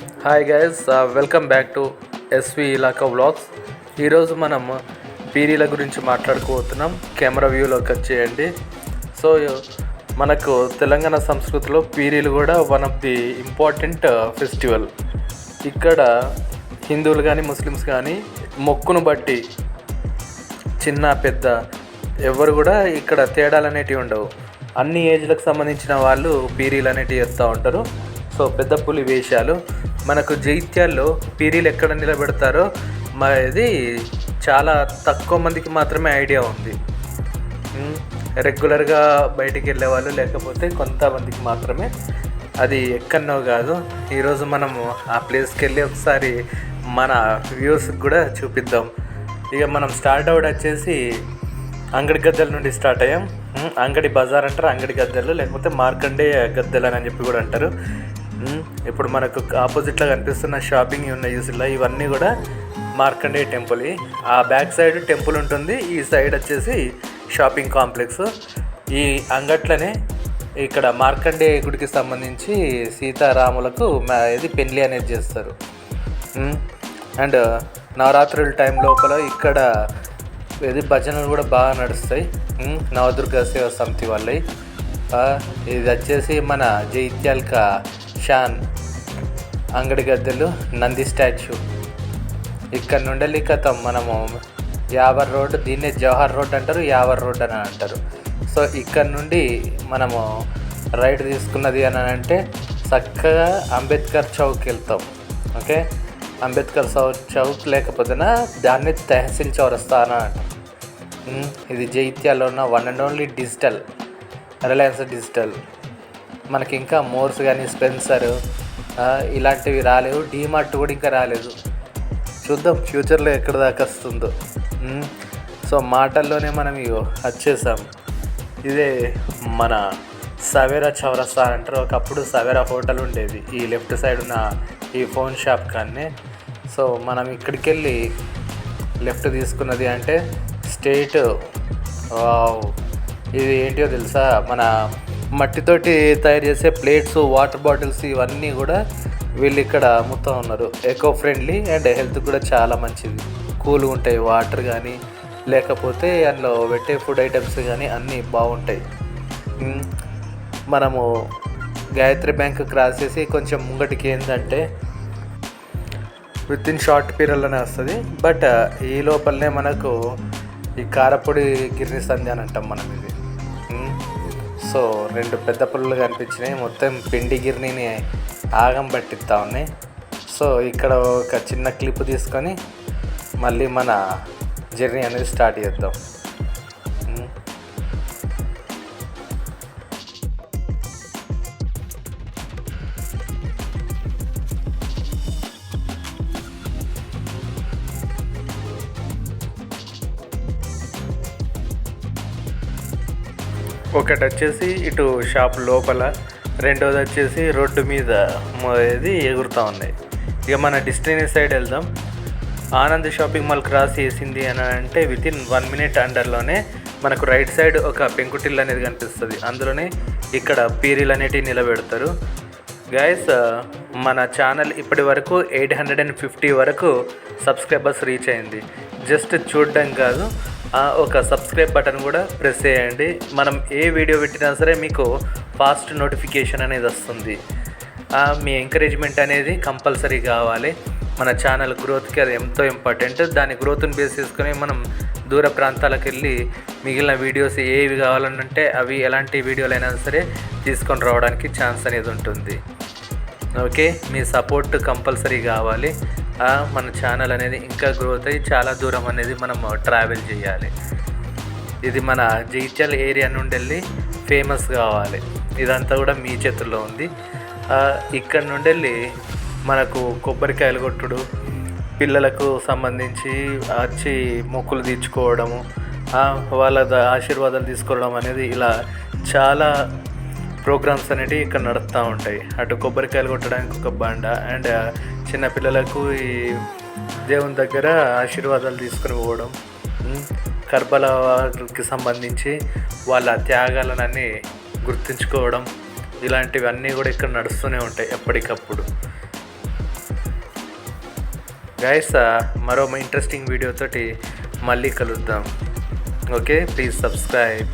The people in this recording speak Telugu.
Hi guys welcome back to SV ఇలాకా vlogs ఈరోజు మనం పీరీల గురించి మాట్లాడుకోబోతున్నాం. కెమెరా వ్యూలోకి వచ్చేయండి. సో మనకు తెలంగాణ సంస్కృతిలో పీరీలు కూడా one of the important festival ఇక్కడ హిందువులు కానీ ముస్లిమ్స్ కానీ మొక్కును బట్టి చిన్న పెద్ద ఎవరు కూడా ఇక్కడ తేడాలు అనేటివి ఉండవు. అన్ని ఏజ్లకు సంబంధించిన వాళ్ళు పీరీలు అనేటివి చేస్తూ ఉంటారు. సో పెద్ద పులి వేషాలు. మనకు జైత్యాల్లో పీరీలు ఎక్కడ నిలబెడతారో మా ఇది చాలా తక్కువ మందికి మాత్రమే ఐడియా ఉంది. రెగ్యులర్గా బయటికి వెళ్ళే వాళ్ళు లేకపోతే కొంతమందికి మాత్రమే. అది ఎక్కడనో కాదు. ఈరోజు మనము ఆ ప్లేస్కి వెళ్ళి ఒకసారి మన వ్యూస్కి కూడా చూపిద్దాం. ఇక మనం స్టార్ట్ అవుట్ వచ్చేసి అంగడి గద్దెల నుండి స్టార్ట్ అయ్యాం. అంగడి బజార్ అంటారు అంగడి గద్దెలు లేకపోతే మార్కండే గద్దెలు అని చెప్పి కూడా అంటారు. ఇప్పుడు మనకు ఆపోజిట్లో కనిపిస్తున్న షాపింగ్ ఉన్న యూస్లో ఇవన్నీ కూడా మార్కండే టెంపుల్ ఆ బ్యాక్ సైడ్ టెంపుల్ ఉంటుంది ఈ సైడ్ వచ్చేసి షాపింగ్ కాంప్లెక్స్ ఈ అంగట్లనే ఇక్కడ మార్కండే గుడికి సంబంధించి సీతారాములకు మా- ఇది పెళ్ళి అనేది చేస్తారు. అండ్ నవరాత్రుల టైం లోపల ఇక్కడ ఇది భజనలు కూడా బాగా నడుస్తాయి. నవదుర్గ సేవ సమితి వాళ్ళవి ఇది వచ్చేసి మన జైత్యాలక షాన్ అంగడి గద్దెలు నంది స్టాచ్యూ. ఇక్కడ నుండి కథం మనము యావర్ రోడ్ దీన్నే జవహర్ రోడ్ అంటారు యావర్ రోడ్ అని అంటారు. సో ఇక్కడ నుండి మనము రైడ్ తీసుకున్నది అని అంటే చక్కగా అంబేద్కర్ చౌక్ వెళ్తాం. ఓకే? అంబేద్కర్ చౌక్ లేకపోతేనా దాన్ని తహసీల్ చౌరస్తా అని అంటారు ఇది జైత్యాలో ఉన్న one and only digital Reliance digital. మనకి ఇంకా మోర్స్ కానీ స్పెన్సర్ ఇలాంటివి రాలేవు. డీమార్ట్ కూడా ఇంకా రాలేదు. చూద్దాం ఫ్యూచర్లో ఎక్కడ దాకా వస్తుందో. సో మాటల్లోనే మనం ఇగో వచ్చేసాం. ఇదే మన సవేరా చౌరస్తా అంటారు. ఒకప్పుడు సవేరా హోటల్ ఉండేది. ఈ లెఫ్ట్ సైడ్ ఉన్న ఈ ఫోన్ షాప్ కానీ సో మనం ఇక్కడికి వెళ్ళి లెఫ్ట్ తీసుకున్నది అంటే స్టేట్. వావ్. ఇది ఏంటో తెలుసా? మన మట్టితోటి తయారు చేసే ప్లేట్స్ వాటర్ బాటిల్స్ ఇవన్నీ కూడా వీళ్ళు ఇక్కడ అమ్ముతూ ఉన్నారు. ఎకో ఫ్రెండ్లీ అండ్ హెల్త్ కూడా చాలా మంచిది. కూల్గా ఉంటాయి వాటర్ కానీ లేకపోతే అందులో పెట్టే ఫుడ్ ఐటమ్స్ కానీ అన్నీ బాగుంటాయి. మనము గాయత్రి బ్యాంక్ క్రాస్ చేసి కొంచెం ముంగటికి ఏంటంటే విత్ ఇన్ షార్ట్ పీరియడ్లోనే వస్తుంది. బట్ ఈ లోపలనే మనకు ఈ కారపొడి గిర్ని సంధ్య అని అంటాం మనం ఇది. సో రెండు పెద్ద పుల్లలు కనిపించినాయి. మొత్తం పిండి గిర్నీని ఆగం పట్టిస్తా ఉన్నాయి. సో ఇక్కడ ఒక చిన్న క్లిప్ తీసుకొని మళ్ళీ మన జర్నీ అనేది స్టార్ట్ చేద్దాం. ఒకటి వచ్చేసి ఇటు షాప్ లోపల రెండోది వచ్చేసి రోడ్డు మీద ఇది ఎగురుతూ ఉన్నాయి ఇక మన డిస్టినీ సైడ్ వెళ్దాం. ఆనంద్ షాపింగ్ మాల్ క్రాస్ చేసింది అని అంటే విత్ ఇన్ వన్ మినిట్ అండర్లోనే మనకు రైట్ సైడ్ ఒక పెంకుటిల్లు అనేది కనిపిస్తుంది. అందులోనే ఇక్కడ పీరీలు అనేటివి నిలబెడతారు. గైస్ uh, మన ఛానల్ ఇప్పటి వరకు ఎయిట్ హండ్రెడ్ అండ్ ఫిఫ్టీ వరకు సబ్స్క్రైబర్స్ రీచ్ అయింది. జస్ట్ చూడడం కాదు ఒక సబ్స్క్రైబ్ బటన్ కూడా ప్రెస్ చేయండి. మనం ఏ వీడియో పెట్టినా సరే మీకు ఫాస్ట్ నోటిఫికేషన్ అనేది వస్తుంది. మీ ఎంకరేజ్మెంట్ అనేది కంపల్సరీ కావాలి. మన ఛానల్ గ్రోత్కి అది ఎంతో ఇంపార్టెంట్ దాని గ్రోత్ని బేస్ చేసుకొని మనం దూర ప్రాంతాలకు వెళ్ళి మిగిలిన వీడియోస్ ఏవి కావాలంటే అవి ఎలాంటి వీడియోలైనా సరే తీసుకొని రావడానికి ఛాన్స్ అనేది ఉంటుంది. ఓకే? మీ సపోర్ట్ కంపల్సరీ కావాలి. మన ఛానల్ అనేది ఇంకా గ్రోత్ అయ్యి చాలా దూరం అనేది మనం ట్రావెల్ చేయాలి. ఇది మన జైత్యాల ఏరియా నుండి వెళ్ళి ఫేమస్ కావాలి. ఇదంతా కూడా మీ చేతుల్లో ఉంది. ఇక్కడ నుండి వెళ్ళి మనకు కొబ్బరికాయలు కొట్టుడు పిల్లలకు సంబంధించి వచ్చి మొక్కులు తీర్చుకోవడము వాళ్ళ ద- ఆశీర్వాదాలు తీసుకోవడం అనేది ఇలా చాలా ప్రోగ్రామ్స్ అనేటివి ఇక్కడ నడుస్తూ ఉంటాయి. అటు కొబ్బరికాయలు కొట్టడానికి ఒక బండ అండ్ చిన్నపిల్లలకు ఈ దేవుని దగ్గర ఆశీర్వాదాలు తీసుకుని పోవడం ఉమ్, వారికి సంబంధించి వాళ్ళ త్యాగాలనన్నీ గుర్తుంచుకోవడం ఇలాంటివన్నీ కూడా ఇక్కడ నడుస్తూనే ఉంటాయి ఎప్పటికప్పుడు. గైస్ మరో ఇంట్రెస్టింగ్ వీడియోతోటి మళ్ళీ కలుద్దాం. Okay please subscribe